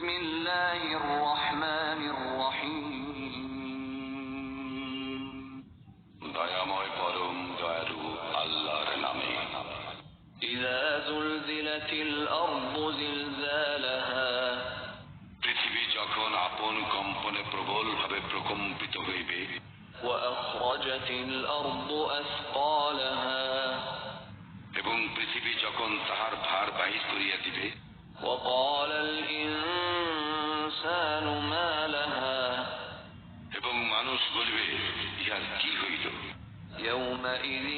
بسم الله الرحمن الرحيم দয়াময় পরম দয়ালু আল্লাহর নামে إذا زلزلت الأرض زلزالها পৃথিবী যখন আপন কম্পনে প্রবল ভাবে প্রকম্পিত হইবে وأخرجت الأرض أثقالها এবং পৃথিবী যখন তাহার ভার বাহির করিয়া দিবে وقال কি হইল يومئذ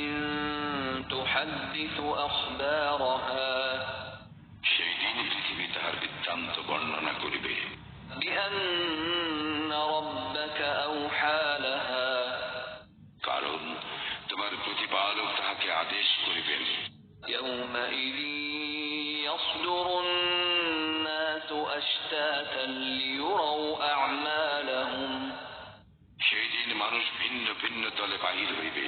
تحدث أخبارها সেই দিন পৃথিবী তাহার বৃত্তান্ত বর্ণনা করিবে بأن ربك أوحى لها কারণ তোমার প্রতিপালক তাহাকে আদেশ করিবেন يومئذ يصدر الناس أشتاتا ليروا أعمالهم সেই দিন মানুষ ভিন্ন ভিন্ন দলে বাহির হইবে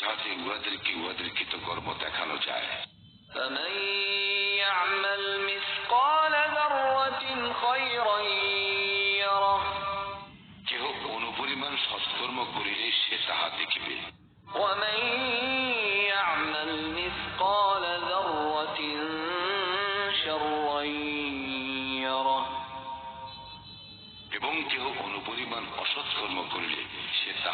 যাতে উহাদেরকে উহাদের কৃতকর্ম দেখানো যায় فمن يعمل مثقال ذرة خيرا يره কেহ অনুপরিমাণ সৎকর্ম করিলে সে তাহা দেখিবে ومن يعمل مثقال ذرة شرا يره এবং কেহ অনুপরিমাণ অসৎকর্ম করিলে সে তাহাও দেখিবে